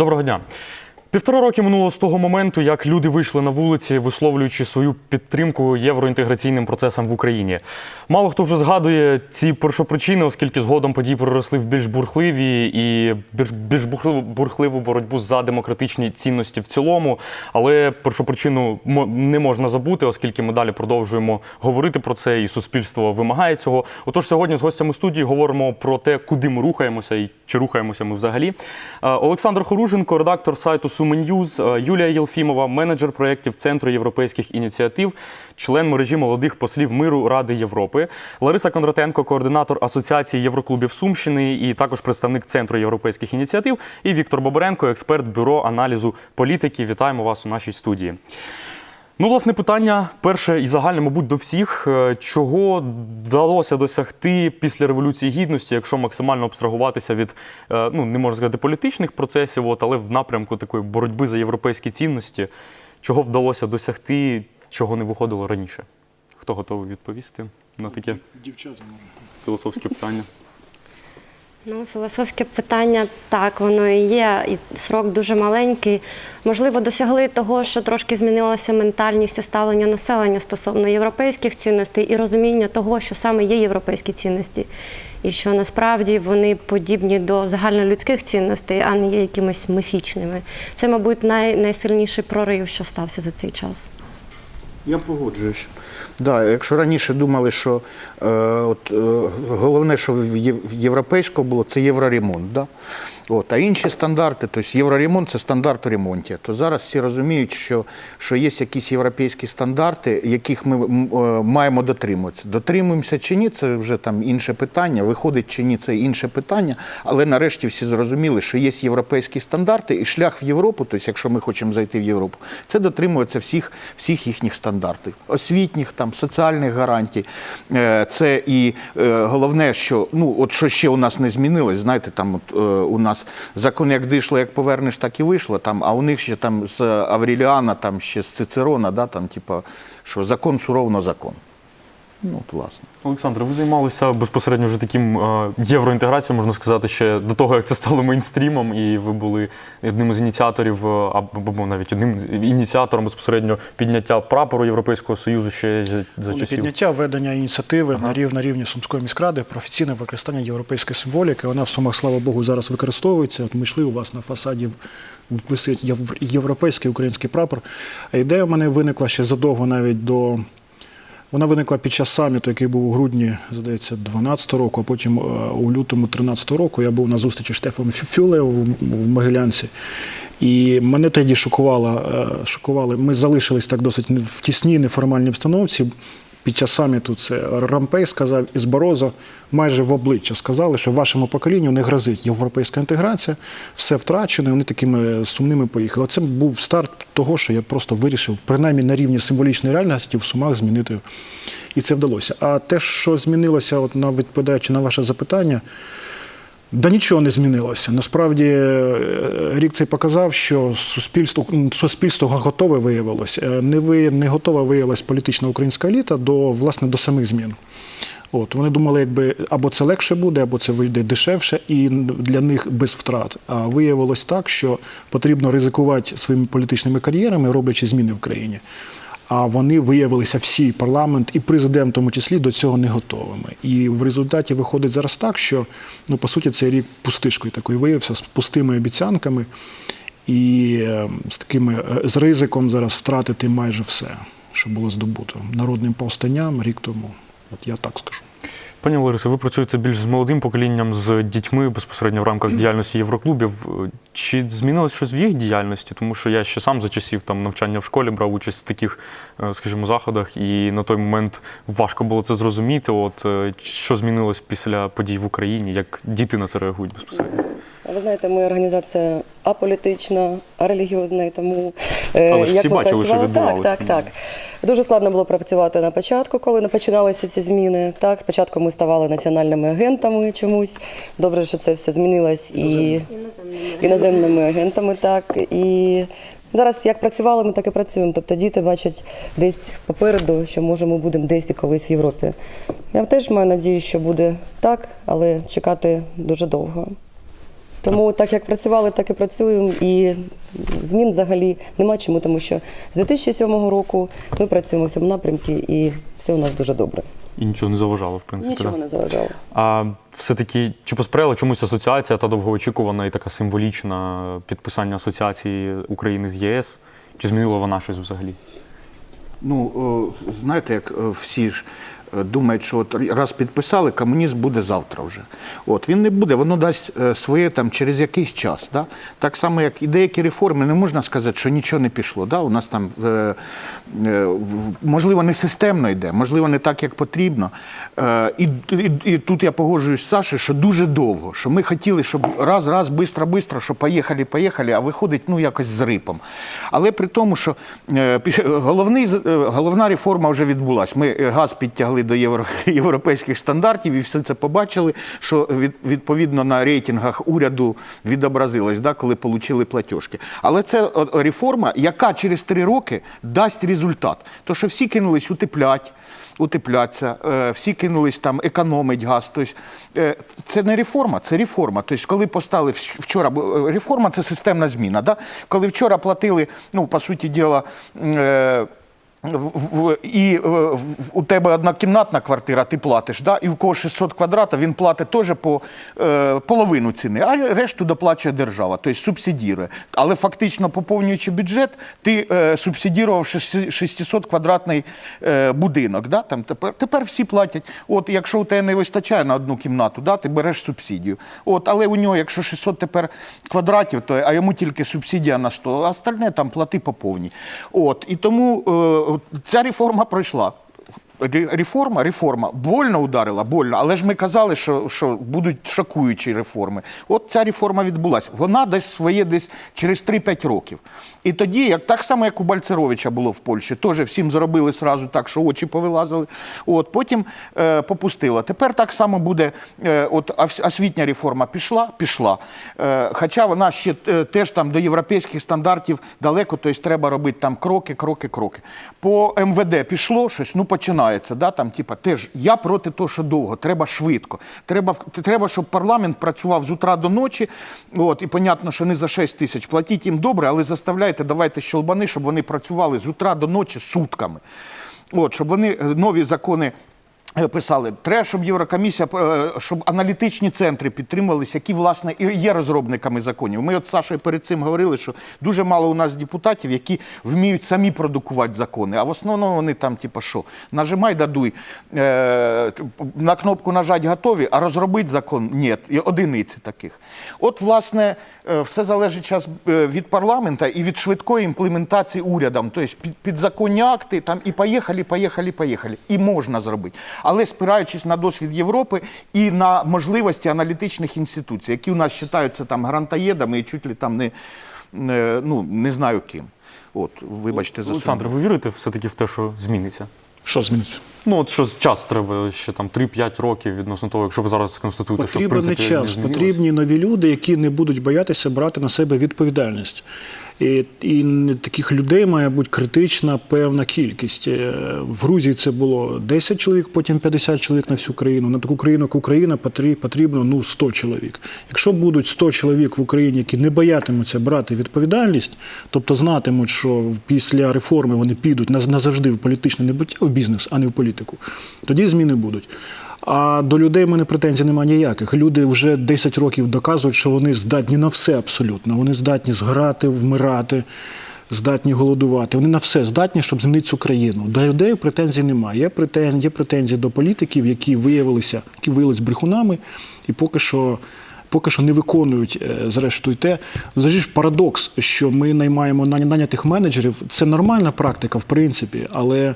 Доброго дня. Півтора роки минуло з того моменту, як люди вийшли на вулиці, висловлюючи свою підтримку євроінтеграційним процесам в Україні. Мало хто вже згадує ці першопричини, оскільки згодом події переросли в більш бурхливі і більш, бурхливу, боротьбу за демократичні цінності в цілому. Але першопричину не можна забути, оскільки ми далі продовжуємо говорити про це, і суспільство вимагає цього. Отож, сьогодні з гостями студії говоримо про те, куди ми рухаємося і чи рухаємося ми взагалі. Е, Олександр Хоруженко, редактор сайту Сумен'юз, е, Юлія Єлфімова, менеджер проєктів Центру європейських ініціатив, член мережі молодих послів миру Ради Європи, Лариса Кондратенко, координатор Асоціації Євроклубів Сумщини і також представник Центру європейських ініціатив, і Віктор Бобренко, експерт бюро аналізу політики. Вітаємо вас у нашій студії. Ну, власне, питання перше і загальне, мабуть, до всіх. Е, Чого вдалося досягти після Революції Гідності, якщо максимально абстрагуватися від, е, ну, не можна сказати, політичних процесів, от, але в напрямку такої боротьби за європейські цінності, чого вдалося досягти, чого не виходило раніше? Хто готовий відповісти на таке Дівчата може. філософське питання? Ну, філософське питання так, воно і є, і срок дуже маленький. Можливо, досягли того, що трошки змінилася ментальність і ставлення населення стосовно європейських цінностей і розуміння того, що саме є європейські цінності, і що насправді вони подібні до загальнолюдських цінностей, а не є якимись міфічними. Це, мабуть, най, найсильніший прорив, що стався за цей час. Я погоджуюся. Да, якщо раніше думали, що е, от, е, головне, що в єв- в європейського було, це євроремонт. Да? От, а інші стандарти, тобто євроремонт це стандарт в ремонті. То зараз всі розуміють, що, що є якісь європейські стандарти, яких ми е, маємо дотримуватися. Дотримуємося чи ні, це вже там інше питання. Виходить чи ні, це інше питання. Але нарешті всі зрозуміли, що є європейські стандарти, і шлях в Європу, тобто, якщо ми хочемо зайти в Європу, це дотримуватися всіх, всіх їхніх стандартів, освітніх, там, соціальних гарантій. Е, Це і е, головне, що ну, от що ще у нас не змінилось, знаєте, там от, у нас закон як дійшло, як повернеш, так і вийшло. Там, а у них ще там з Авріліана, там ще з Цицерона, да, там, типу, що закон суровно закон. Ну, от, власне. Олександр, ви займалися безпосередньо вже таким е, євроінтеграцією, можна сказати, ще до того, як це стало мейнстрімом, і ви були одним із ініціаторів, або навіть одним ініціатором безпосередньо підняття прапору Європейського Союзу ще за, за часів. підняття ведення ініціативи на рів на рівні Сумської міськради про офіційне використання європейської символіки. Вона в Сумах, слава Богу, зараз використовується. От ми йшли у вас на фасаді висить єв- європейський український прапор. А ідея в мене виникла ще задовго навіть до. Вона виникла під час саміту, який був у грудні, здається, 12 року, а потім е, у лютому 13 року я був на зустрічі Штефом Фюле в в Могилянці. І мене тоді шокувало, е, шокували. Ми залишились так досить в тісній неформальній обстановці. Під час саміту це Рампей сказав із Борозо майже в обличчя сказали, що вашому поколінню не грозить європейська інтеграція, все втрачено, вони такими сумними поїхали. Це був старт того, що я просто вирішив, принаймні на рівні символічної реальності в Сумах змінити. І це вдалося. А те, що змінилося, от на відповідаючи на ваше запитання, Да нічого не змінилося. Насправді е, рік цей показав, що суспільство, суспільство готове виявилось. Е, Не, ви, не готова виявилась політична українська еліта до, власне, до самих змін. От, вони думали, якби або це легше буде, або це вийде дешевше і для них без втрат. А виявилось так, що потрібно ризикувати своїми політичними кар'єрами, роблячи зміни в країні. А вони виявилися всі парламент і президент, в тому числі, до цього не готовими. І в результаті виходить зараз так, що ну по суті цей рік пустишкою такою виявився з пустими обіцянками і е, з такими е, з ризиком зараз втратити майже все, що було здобуто народним повстанням рік тому. От я так скажу. Пані Ларисо, ви працюєте більш з молодим поколінням, з дітьми безпосередньо в рамках діяльності Євроклубів. Чи змінилось щось в їх діяльності? Тому що я ще сам за часів там навчання в школі брав участь в таких, е, скажімо, заходах, і на той момент важко було це зрозуміти. От е, що змінилось після подій в Україні, як діти на це реагують безпосередньо? Ви знаєте, ми організація аполітична, арелігіозна, і тому е, Але ж всі ми бачили, що відбувалося Так, так, так. Дуже складно було працювати на початку, коли не починалися ці зміни. Так, спочатку ми ставали національними агентами чомусь. Добре, що це все змінилось і іноземними агентами. Так і зараз як працювали, ми так і працюємо. Тобто діти бачать десь попереду, що може ми будемо десь і колись в Європі. Я теж маю надію, що буде так, але чекати дуже довго. Тому так як працювали, так і працюємо. І змін взагалі нема чому, тому що з 2007 року ми працюємо в цьому напрямку і все у нас дуже добре. І нічого не заважало, в принципі. Нічого да? не заважало. А все-таки чи посприяла чомусь асоціація та довгоочікувана і така символічна підписання асоціації України з ЄС? Чи змінила вона щось взагалі? Ну, знаєте, як всі ж думають, що от раз підписали, комунізм буде завтра вже. От він не буде, воно дасть е, своє там через якийсь час. Да? Так само, як і деякі реформи, не можна сказати, що нічого не пішло. Да? У нас там е, е, можливо не системно йде, можливо, не так, як потрібно. І, і, і тут я погоджуюсь з Сашею, що дуже довго, що ми хотіли, щоб раз, раз, бистро, бистро, що поїхали, поїхали, а виходить ну якось з рипом. Але при тому, що головний, головна реформа вже відбулась. Ми газ підтягли до євро, європейських стандартів і все це побачили, що від, відповідно на рейтингах уряду відобразилось, да, коли отримали платіжки. Але це реформа, яка через три роки дасть результат. То, що всі кинулись утеплять, утепляться, е, всі кинулись там економить газ. Тобто, це не реформа, це реформа. Тобто, коли постали вчора, е, реформа це системна зміна. Да? Коли вчора платили, ну, по суті діла, і е, у тебе однокімнатна квартира, ти платиш, да? і в кого 600 квадратів, він платить теж по е, половину ціни, а решту доплачує держава, тобто субсидірує. Але фактично поповнюючи бюджет, ти е, субсидірував 600 квадратний е, будинок. Да? Там тепер, тепер всі платять. От якщо у тебе не вистачає на одну кімнату, да, ти береш субсидію. От, але у нього, якщо 600 тепер квадратів, то а йому тільки субсидія на 100, а остальне там плати по повній. От, і тому е, ця реформа пройшла. Реформа, реформа больно ударила, больно, але ж ми казали, що, що будуть шокуючі реформи. От ця реформа відбулася. Вона десь своє десь через 3-5 років. І тоді, як так само, як у Бальцеровича було в Польщі, теж всім зробили сразу так, що очі повилазили. От потім е, попустило. Тепер так само буде. Е, от освітня реформа пішла, пішла. Е, хоча вона ще е, теж там до європейських стандартів далеко, тобто треба робити там кроки, кроки, кроки. По МВД пішло щось, ну починається. Да, там, типа, теж я проти того, що довго, треба швидко. Треба, треба, щоб парламент працював з утра до ночі. От, і понятно, що не за 6 тисяч. Платіть їм добре, але заставляйте, давайте щолбани, щоб вони працювали з утра до ночі сутками. От, щоб вони е, нові закони. Е, Писали, треба, щоб Єврокомісія, е, щоб аналітичні центри підтримувалися, які, власне, і є розробниками законів. Ми от з Сашою перед цим говорили, що дуже мало у нас депутатів, які вміють самі продукувати закони. А в основному вони там, типу, що, нажимай, дадуй, е, на кнопку нажать готові, а розробити закон ні, одиниці таких. От, власне, все залежить час від парламента і від швидкої імплементації урядом. Тобто під, підзаконні акти там і поїхали, поїхали, поїхали. І можна зробити. Але спираючись на досвід Європи і на можливості аналітичних інституцій, які у нас вважаються там грантоєдами і чуть ли там не, не, ну, не знаю ким. От, вибачте за Олександр, ви вірите все-таки в те, що зміниться? Що зміниться? Ну, от що час треба ще там 3-5 років відносно того, якщо ви зараз констатуєте, що в не час, змінилось. потрібні нові люди, які не будуть боятися брати на себе відповідальність. І, і таких людей має бути критична певна кількість. Е, В Грузії це було 10 чоловік, потім 50 чоловік на всю країну. На таку країну, як Україна, потрібно ну, 100 чоловік. Якщо будуть 100 чоловік в Україні, які не боятимуться брати відповідальність, тобто знатимуть, що після реформи вони підуть наз- назавжди в політичне небуття, в бізнес, а не в політику, тоді зміни будуть. А до людей в мене претензій немає ніяких. Люди вже 10 років доказують, що вони здатні на все абсолютно. Вони здатні зграти, вмирати, здатні голодувати. Вони на все здатні, щоб змінити цю країну. До людей претензій немає. Є претензії, є претензії до політиків, які виявилися, які виявилися брехунами, і поки що. Поки що не виконують, е, зрештою, те. Взагалі парадокс, що ми наймаємо нанятих менеджерів. Це нормальна практика, в принципі, але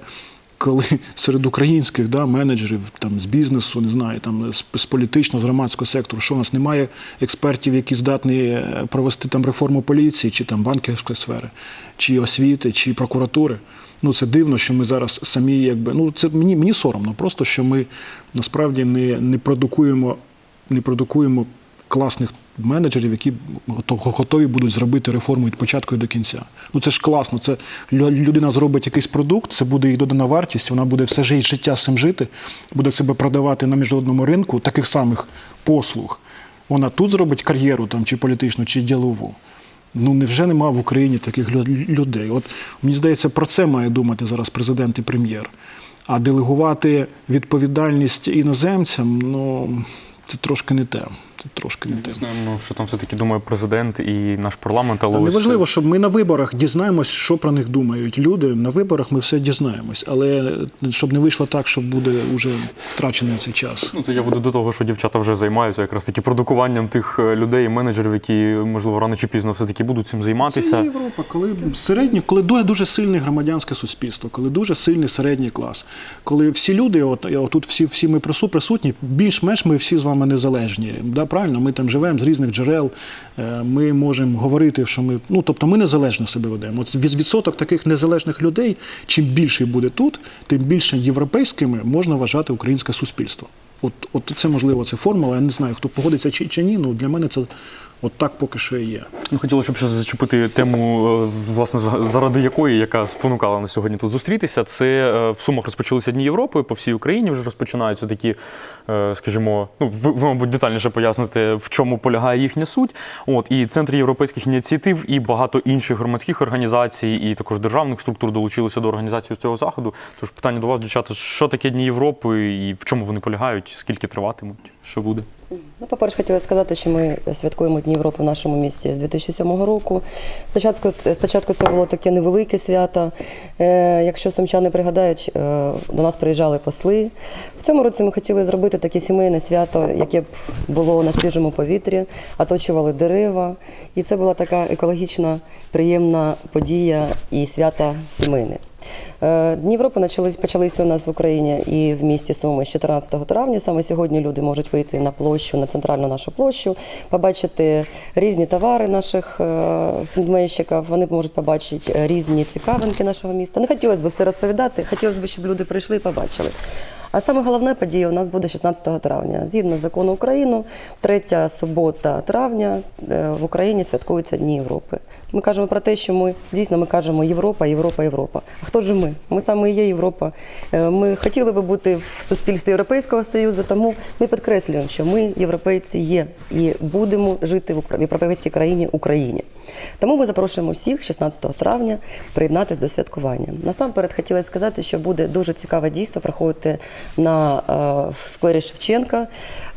коли серед українських да, менеджерів там, з бізнесу, не знаю, там, з, з політичного, з громадського сектору, що у нас немає експертів, які здатні е, провести там, реформу поліції, чи там, банківської сфери, чи освіти, чи прокуратури. Ну, це дивно, що ми зараз самі, якби, ну, це мені, мені соромно, просто що ми насправді не, не продукуємо, не продукуємо класних менеджерів, які готові будуть зробити реформу від початку і до кінця. Ну це ж класно. Це людина зробить якийсь продукт, це буде її додана вартість, вона буде все жи- життя з цим жити, буде себе продавати на міжнародному ринку таких самих послуг. вона тут зробить кар'єру там, чи політичну, чи ділову. Ну, невже нема в Україні таких лю- людей? От мені здається, про це має думати зараз президент і прем'єр. А делегувати відповідальність іноземцям, ну це трошки не те. Це трошки не те. Знаємо, що там все-таки думає президент і наш парламент, але ось- неважливо, щоб ми на виборах дізнаємось, що про них думають люди. На виборах ми все дізнаємось. Але щоб не вийшло так, що буде вже втрачений цей час. Ну, то я буду до того, що дівчата вже займаються якраз таки продукуванням тих е, людей, менеджерів, які, можливо, рано чи пізно все-таки будуть цим Це займатися. є Європа, коли середні, коли дуже, дуже сильне громадянське суспільство, коли дуже сильний середній клас, коли всі люди, от, отут всі, всі ми присутні, більш-менш ми всі з вами незалежні. Да, правильно, ми там живемо з різних джерел, е, ми можемо говорити, що ми. Ну, тобто ми незалежно себе ведемо. От від, відсоток таких незалежних людей, чим більше буде тут, тим більше європейськими можна вважати українське суспільство. От, от це можливо, це формула. Я не знаю, хто погодиться чи, чи ні. Ну для мене це от так поки що і є. Ну, хотілося, щоб ще зачепити тему, е, власне, заради якої, яка спонукала на сьогодні тут зустрітися. Це е, в Сумах розпочалися Дні Європи, по всій Україні вже розпочинаються такі, е, скажімо, ну ви, мабуть, детальніше поясните, в чому полягає їхня суть. От і центр європейських ініціатив, і багато інших громадських організацій, і також державних структур долучилися до організації цього заходу. Тож питання до вас, дівчата, що таке Дні Європи і в чому вони полягають, скільки триватимуть, що буде? Ну, по-перше, хотіла сказати, що ми святкуємо Дні Європи в нашому місті з 2007 року. Спочатку, спочатку це було таке невелике свято. Е, якщо сумчани пригадають, е, до нас приїжджали посли. В цьому році ми хотіли зробити таке сімейне свято, яке б було на свіжому повітрі, оточували дерева. І це була така екологічна, приємна подія і свято сімейне. Е, Дні Європи почалися у нас в Україні і в місті Суми з 14 травня. Саме сьогодні люди можуть вийти на площу, на центральну нашу площу, побачити різні товари наших хендмейщиків. Вони можуть побачити е, різні цікавинки нашого міста. Не хотілося б все розповідати, хотілося б, щоб люди прийшли і побачили. А саме головна подія у нас буде 16 травня. Згідно з закону України, третя субота травня е, в Україні святкуються Дні Європи. Ми кажемо про те, що ми дійсно ми кажемо Європа, Європа, Європа. А хто ж ми? Ми саме є Європа. Е, Ми хотіли би бути в суспільстві Європейського Союзу, тому ми підкреслюємо, що ми європейці є і будемо жити в європейській країні Україні. Тому ми запрошуємо всіх 16 травня приєднатись до святкування. Насамперед хотіла сказати, що буде дуже цікаве дійство проходити на е, сквері Шевченка.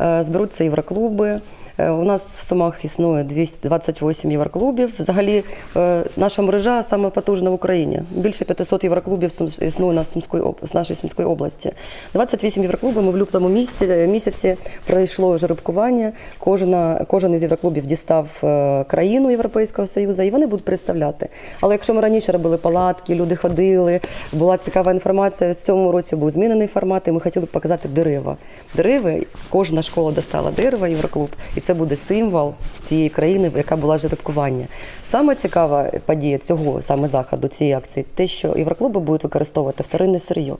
Е, Зберуться євроклуби. Е, У нас в Сумах існує 228 євроклубів. Взагалі, е, наша мережа саме потужна в Україні. Більше 500 євроклубів існує на Сумської з нашої Сумської області. 28 євроклубів. Ми в лютому місяці, місяці пройшло жеребкування. Кожна, кожен із євроклубів дістав е, країну Європейського Союзу, і вони будуть представляти. Але якщо ми раніше робили палатки, люди ходили, була цікава інформація. В цьому році був змінений формат, і ми хотіли показати дерева. Дерева, кожна школа достала дерева, Євроклуб, і це буде символ тієї країни, яка була жеребкування. Саме цікава подія цього саме заходу, цієї акції, те, що євроклуби будуть використовувати вторинне сир'є.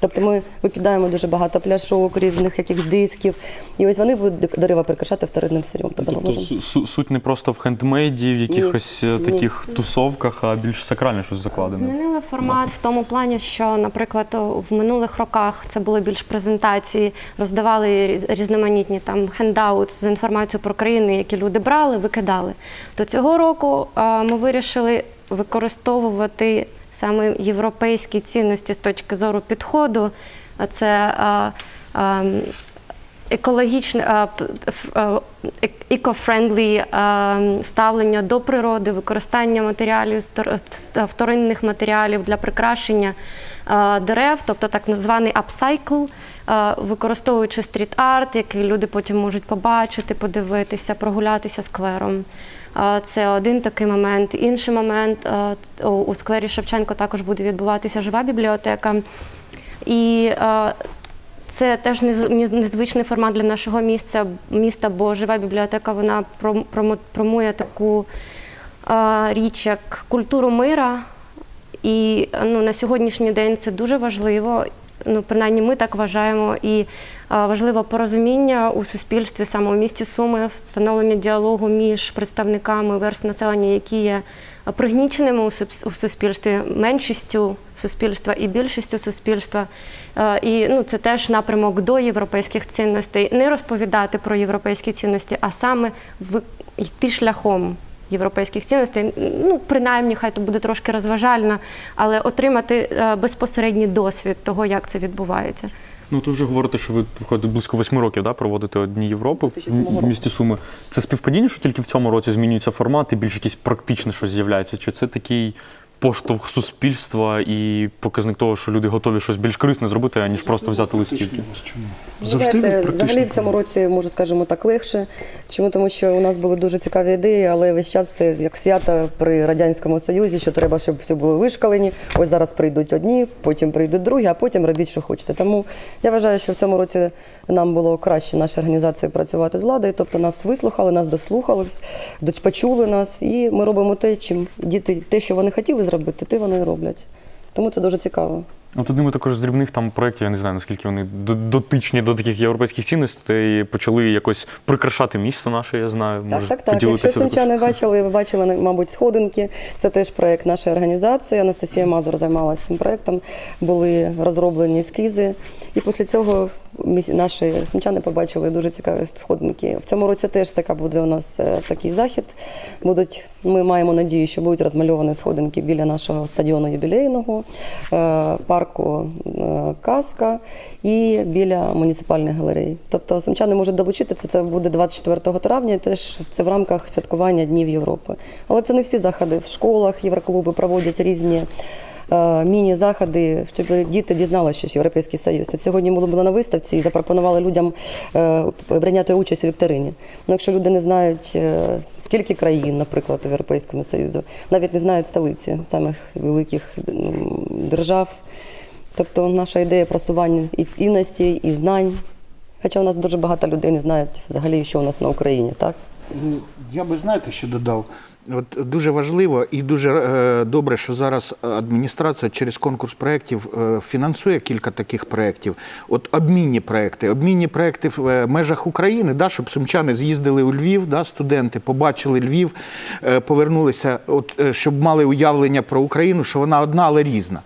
Тобто ми викидаємо дуже багато пляшок, різних якихось дисків, і ось вони будуть дерева прикрашати вторинним сир'єм. Тобто, Тобто можемо- су- су- суть не просто в хендмейді, в якихось е, ні. таких тусовках, а більш сакральне щось закладене. Змінили формат в тому плані, що, наприклад, в минулих роках це були більш презентації, роздавали різноманітні там хендаут з інформацією про країни, які люди брали, викидали. То цього року ми вирішили використовувати саме європейські цінності з точки зору підходу. Це екологічне а, п- ф- а, ек- eco-friendly а, ставлення до природи, використання матеріалів вторинних матеріалів для прикрашення дерев, тобто так званий апсайкл, використовуючи стріт-арт, який люди потім можуть побачити, подивитися, прогулятися сквером. Це один такий момент. Інший момент у- у сквері Шевченко також буде відбуватися жива бібліотека. І е, це теж нез- нез- незвичний формат для нашого місця, міста, бо жива бібліотека вона промує таку е, річ, як культуру мира. І ну, на сьогоднішній день це дуже важливо. Ну, принаймні, ми так вважаємо. І е, важливо порозуміння у суспільстві, саме у місті Суми, встановлення діалогу між представниками верств населення, які є пригніченими у суспільстві, меншістю суспільства і більшістю суспільства. Е, І ну, це теж напрямок до європейських цінностей. Не розповідати про європейські цінності, а саме йти шляхом європейських цінностей. Ну, принаймні, хай то буде трошки розважально, але отримати е, безпосередній досвід того, як це відбувається. Ну, то вже говорите, що ви виходить близько восьми років да, проводите одні Європи в 2007 в року. місті Суми. Це співпадіння, що тільки в цьому році змінюється формат і більш якісь практичне щось з'являється? Чи це такий поштовх суспільства і показник того, що люди готові щось більш корисне зробити, аніж просто взяти листівки? Завжди взагалі в цьому році можу скажімо так легше. Чому тому, що у нас були дуже цікаві ідеї, але весь час це як свята при радянському союзі, що треба, щоб всі були вишкалені. Ось зараз прийдуть одні, потім прийдуть другі, а потім робіть, що хочете. Тому я вважаю, що в цьому році нам було краще нашій організації працювати з владою. Тобто нас вислухали, нас дослухались, почули нас, і ми робимо те, чим діти те, що вони хотіли зробити, ти вони і роблять. Тому це дуже цікаво. От одним також з дрібних там проєктів, я не знаю, наскільки вони дотичні до таких європейських цінностей, почали якось прикрашати місто наше, я знаю. Так, Може, так, так. Якщо сумчани бачили, ви бачили, мабуть, сходинки. Це теж проєкт нашої організації. Анастасія Мазур займалася цим проєктом. Були розроблені ескізи. І після цього наші сумчани побачили дуже цікаві сходинки. В цьому році теж така буде у нас е, такий захід. Будуть, ми маємо надію, що будуть розмальовані сходинки біля нашого стадіону юбілейного, е, парку е, Казка і біля муніципальних галерей. Тобто сумчани можуть долучитися. Це буде 24 травня. Теж це в рамках святкування Днів Європи. Але це не всі заходи. В школах євроклуби проводять різні. Е, Міні-заходи, щоб діти дізналися щось Європейський Союз. От сьогодні ми були на виставці і запропонували людям е, прийняти участь у вікторині. Ну, якщо люди не знають, е, скільки країн, наприклад, у Європейському Союзу, навіть не знають столиці самих великих держав. Тобто наша ідея просування і цінностей, і знань. Хоча у нас дуже багато людей не знають взагалі, що у нас на Україні, так? Ну, Я би знаєте, що додав. От дуже важливо і дуже е, добре, що зараз адміністрація через конкурс проєктів е, фінансує кілька таких проєктів. От обмінні проєкти, обмінні проєкти в е, межах України, да, щоб сумчани з'їздили у Львів, да, студенти побачили Львів, повернулися, от, щоб мали уявлення про Україну, що вона одна, але різна.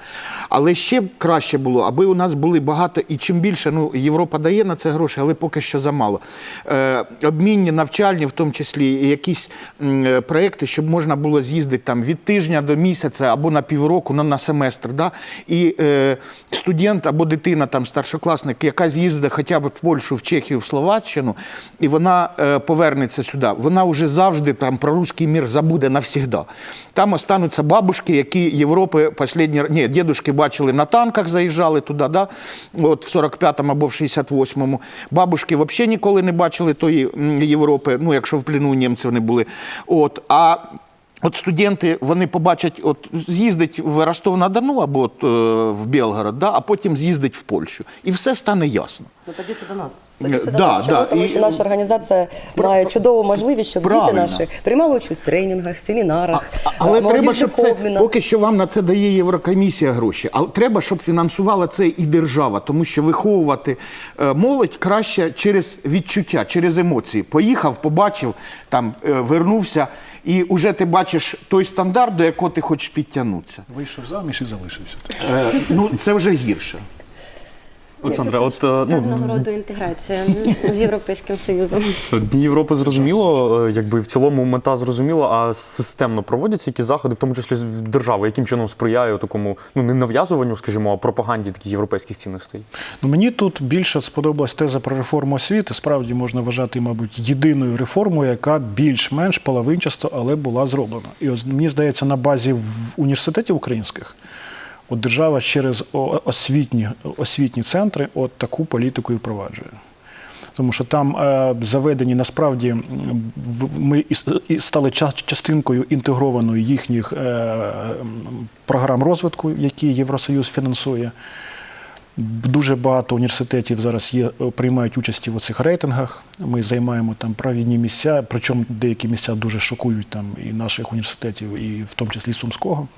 Але ще б краще було, аби у нас були багато і чим більше, ну Європа дає на це гроші, але поки що замало. Е, обмінні, навчальні, в тому числі, якісь е, проекти, щоб можна було з'їздити там від тижня до місяця або на півроку, на, на семестр. Да? І е, студент або дитина, там старшокласник, яка з'їздить хоча б в Польщу, в Чехію, в Словаччину, і вона е, повернеться сюди. Вона вже завжди там про русський мір забуде навсігда. Там остануться бабушки, які Європи останні, ні, дідушки бачили на танках, заїжджали туди, да? от в 45-му або в 68-му. Бабушки взагалі ніколи не бачили тої Європи, ну якщо в плену німців не були. От, а От студенти вони побачать, от з'їздить в Ростов-на-Дону або от, е, в Білгород, да, а потім з'їздить в Польщу. І все стане ясно. Ну тоді це до нас. Тоді Тоді це до нас. Чому? да, Тому і- що наша організація має чудову можливість, щоб Правильно. діти наші приймали участь в тренінгах, семінарах, А- Але треба, щоб це обмінах. поки що вам на це дає Єврокомісія гроші. Але треба, щоб фінансувала це і держава, тому що виховувати е, молодь краще через відчуття, через емоції. Поїхав, побачив, там е, вернувся, і вже ти бачиш той стандарт, до якого ти хочеш підтягнутися. Вийшов заміж і залишився. Е, ну це вже гірше. Олександра, от е, ну, Певного роду інтеграція з Європейським Союзом. Дні Європи зрозуміло, е, якби в цілому мета зрозуміла, а системно проводяться які заходи, в тому числі з держави, яким чином сприяє такому ну не нав'язуванню, скажімо, а пропаганді таких європейських цінностей. Ну, мені тут більше сподобалась теза про реформу освіти. Справді можна вважати, мабуть, єдиною реформою, яка більш-менш половинчасто, але була зроблена. І ось мені здається, на базі в університетів українських от держава через освітні, освітні центри от таку політику і впроваджує. Тому що там е, заведені насправді в- ми і стали ча- частинкою інтегрованої їхніх е, програм розвитку, які Євросоюз фінансує. Дуже багато університетів зараз є, е, приймають участь у цих рейтингах. Ми займаємо там провідні місця, причому деякі місця дуже шокують там і наших університетів, і в тому числі Сумського.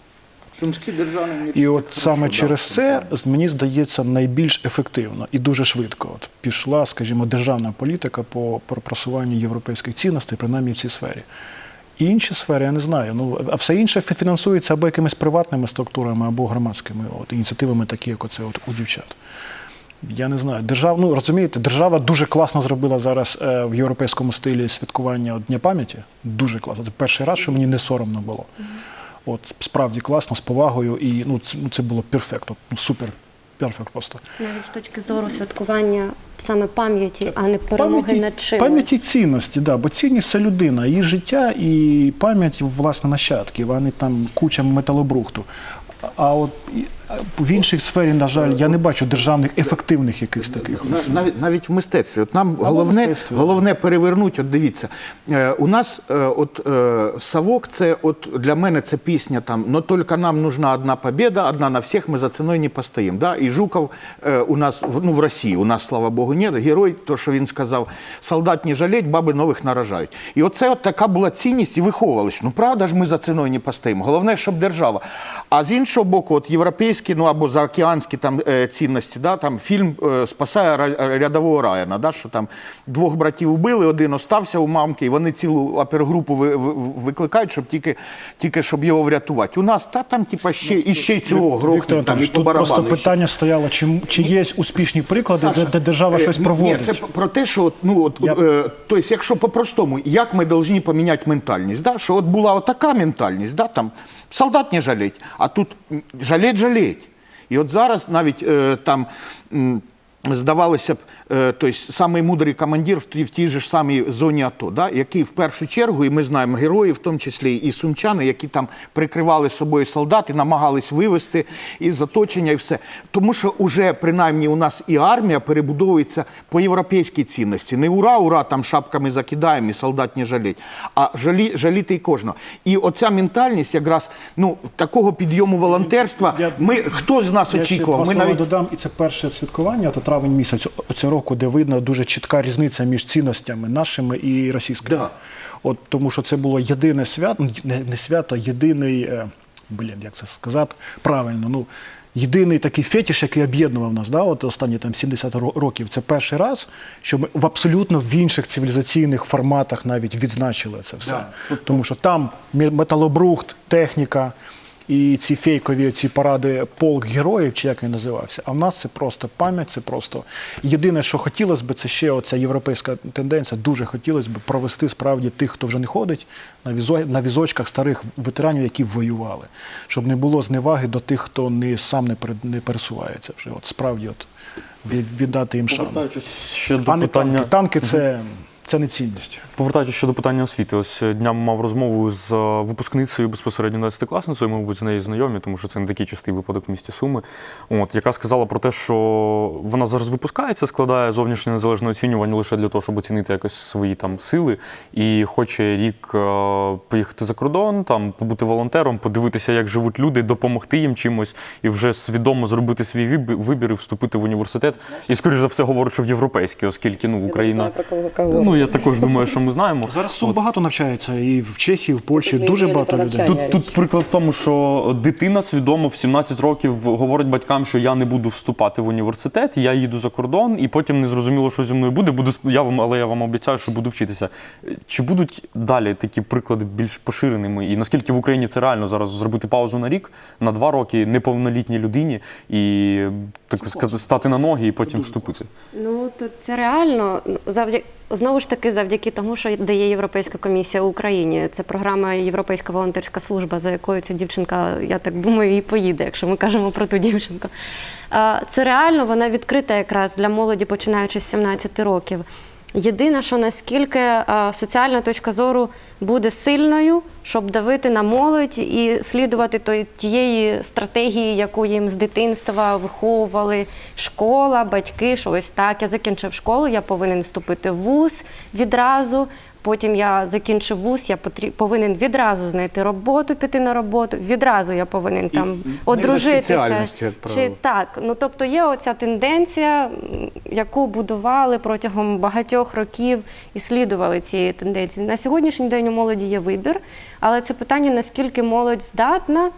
І от саме через це, мені здається, найбільш ефективно і дуже швидко пішла, скажімо, державна політика по просуванню європейських цінностей, принаймні в цій сфері. Інші сфери, я не знаю. Ну, а все інше фінансується або якимись приватними структурами, або громадськими ініціативами, такі, як оце у дівчат. Я не знаю. Ну, розумієте, держава дуже класно зробила зараз е, в європейському стилі святкування Дня пам'яті. Дуже класно. Це перший раз, що мені не соромно було. От справді класно, з повагою, і ну, це, ну, це було перфектно, ну, супер, перфект просто. Навіть з точки зору святкування саме пам'яті, а не перемоги над чимось. пам'яті цінності, да, бо цінність це людина, її життя і пам'ять власне нащадків, а не там куча металобрухту. А от в іншій сфері, на жаль, я не бачу державних ефективних якихось таких. Навіть, навіть в мистецтві. От нам головне, мистецтві. головне перевернути. От дивіться, е, у нас е, от е, Савок, це от для мене це пісня там «Но тільки нам нужна одна победа, одна на всіх, ми за ціною не постоїмо. Да? І Жуков е, у нас ну, в Росії, у нас, слава Богу, нет. Герой, то, що він сказав, солдат не жалеть, баби нових наражають. І оце от така була цінність і виховувалась. Ну правда ж ми за ціною не постоїмо. Головне, щоб держава. А з іншого боку, от європейські, ну або заокеанські там е, цінності, да, там фільм е, спасає рядового Райана, да, що там двох братів вбили, один остався у мамки, і вони цілу ви- викликають, щоб тільки, тільки щоб його врятувати. У нас та там, типа, ще і ще й цього грохнуть, там, і тут просто питання стояло, чи, чи є успішні приклади, де, Саша, де держава е, щось ні. Це про те, що ну от Я- е, тобто, якщо по-простому, як ми повинні поміняти ментальність, да? що от була отака ментальність, да? там солдат не жалеть, а тут жалеть, жалеть. І от зараз навіть е, там. Здавалося б, е, тобто, самий мудрий командир в тій, в тій же ж самій зоні АТО, да, який в першу чергу, і ми знаємо героїв, в тому числі і сумчани, які там прикривали собою солдат і намагались вивести із оточення і все. Тому що вже принаймні у нас і армія перебудовується по європейській цінності. Не ура, ура, там шапками закидаємо і солдат не жаліть, а жалі, жаліти і кожного. І оця ментальність якраз ну, такого підйому волонтерства, ми, хто з нас Я ще очікував? Ми навіть додам, і це перше святкування, то травень місяць цього року, де видно дуже чітка різниця між цінностями нашими і російськими. Да. От тому, що це було єдине свято, ну, не, не свято, єдиний, е, блін, як це сказати, правильно, ну. Єдиний такий фетиш, який об'єднував нас, да, от останні там 70 років, це перший раз, що ми в абсолютно в інших цивілізаційних форматах навіть відзначили це все. Тому що там металобрухт, техніка, і ці фейкові ці паради полк героїв, чи як він називався. А в нас це просто пам'ять, це просто єдине, що хотілося б, це ще оця європейська тенденція. Дуже хотілося б провести справді тих, хто вже не ходить, на візо, на візочках старих ветеранів, які воювали, щоб не було зневаги до тих, хто не сам не не пересувається вже. От справді, от віддати їм шану. Ще до А не питання. танки. Танки це, це не цінність. Повертаючись ще до питання освіти, ось е, днями мав розмову з е, випускницею безпосередньо 11-класницею, ми, мабуть, з нею знайомі, тому що це не такий частий випадок в місті Суми. От, яка сказала про те, що вона зараз випускається, складає зовнішнє незалежне оцінювання лише для того, щоб оцінити якось свої там сили, і хоче рік е, поїхати за кордон, там побути волонтером, подивитися, як живуть люди, допомогти їм чимось і вже свідомо зробити свій вибір і вступити в університет. І скоріш за все говорить, що в європейський, оскільки ну Україна. Я не знаю, про кого кого. Ну, я також думаю, що ми знаємо. Зараз Сум багато навчається і в Чехії, в Польщі Тут дуже багато людей. Тут, тут приклад в тому, що дитина свідомо в 17 років говорить батькам, що я не буду вступати в університет, я їду за кордон, і потім не зрозуміло, що зі мною буде. Буду я вам, але я вам обіцяю, що буду вчитися. Чи будуть далі такі приклади більш поширеними? І наскільки в Україні це реально зараз зробити паузу на рік, на два роки неповнолітній людині і так сказати, стати на ноги і потім вступити? Ну то це реально завдяки знову ж таки завдяки тому, що дає Європейська комісія в Україні. Це програма Європейська волонтерська служба, за якою ця дівчинка, я так думаю, і поїде, якщо ми кажемо про ту дівчинку. Це реально вона відкрита якраз для молоді, починаючи з 17 років. Єдине, що наскільки соціальна точка зору буде сильною, щоб давити на молодь і слідувати тієї стратегії, яку їм з дитинства виховували школа, батьки, що ось так. Я закінчив школу, я повинен вступити в вуз відразу. Потім я закінчив вуз, я потрі- повинен відразу знайти роботу, піти на роботу. Відразу я повинен там за одружитися. Чи так, ну тобто є оця тенденція, яку будували протягом багатьох років і слідували цієї тенденції. На сьогоднішній день у молоді є вибір, але це питання, наскільки молодь здатна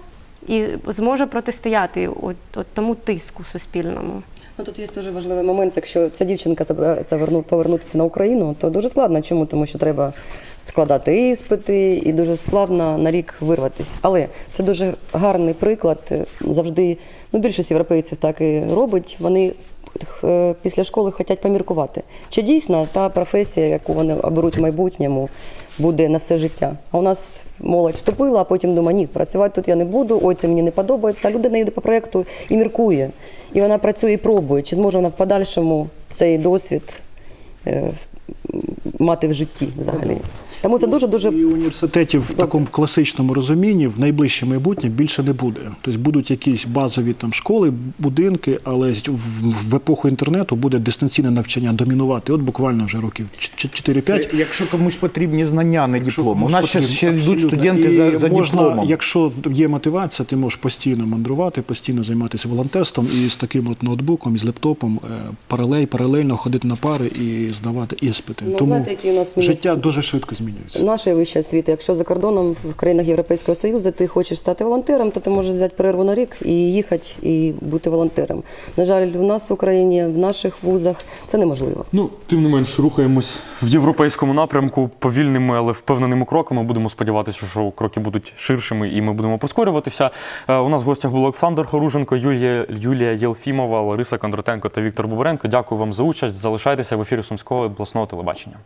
і зможе протистояти от, от тому тиску суспільному. Ну, тут є дуже важливий момент. Якщо ця дівчинка збирається повернутися на Україну, то дуже складно. Чому? Тому що треба складати іспити і дуже складно на рік вирватися. Але це дуже гарний приклад. Е, Завжди ну, більшість європейців так і робить. Вони е, після школи хочуть поміркувати. Чи дійсно та професія, яку вони оберуть в майбутньому, буде на все життя? А у нас молодь вступила, а потім думає, ні, працювати тут я не буду, ой, це мені не подобається. Людина йде по проєкту і міркує. І вона працює і пробує, чи зможе вона в подальшому цей досвід е, мати в житті взагалі. Тому це дуже дуже І університетів в такому класичному розумінні в найближче майбутнє більше не буде. Тобто будуть якісь базові там школи, будинки, але в, епоху інтернету буде дистанційне навчання домінувати. От буквально вже років 4-5. Якщо комусь потрібні знання, не диплом. У нас ще, ще йдуть студенти І за, за можна, дипломом. Якщо є мотивація, ти можеш постійно мандрувати, постійно займатися волонтерством і з таким от ноутбуком, і з лептопом е, паралель, паралельно ходити на пари і здавати іспити. Ну, Тому знаєте, який у нас мінус? життя дуже швидко змінюється. Наша вища освіта. Якщо за кордоном в країнах Європейського Союзу ти хочеш стати волонтером, то ти можеш взяти перерву на рік і їхати і бути волонтером. На жаль, в нас в Україні, в наших вузах це неможливо. Ну, тим не менш, рухаємось в європейському напрямку повільними, але впевненими кроками. Будемо сподіватися, що кроки будуть ширшими і ми будемо прискорюватися. Е, У нас в гостях був Олександр Хоруженко, Юлія, Юлія Єлфімова, Лариса Кондратенко та Віктор Бобаренко. Дякую вам за участь. Залишайтеся в ефірі Сумського обласного телебачення.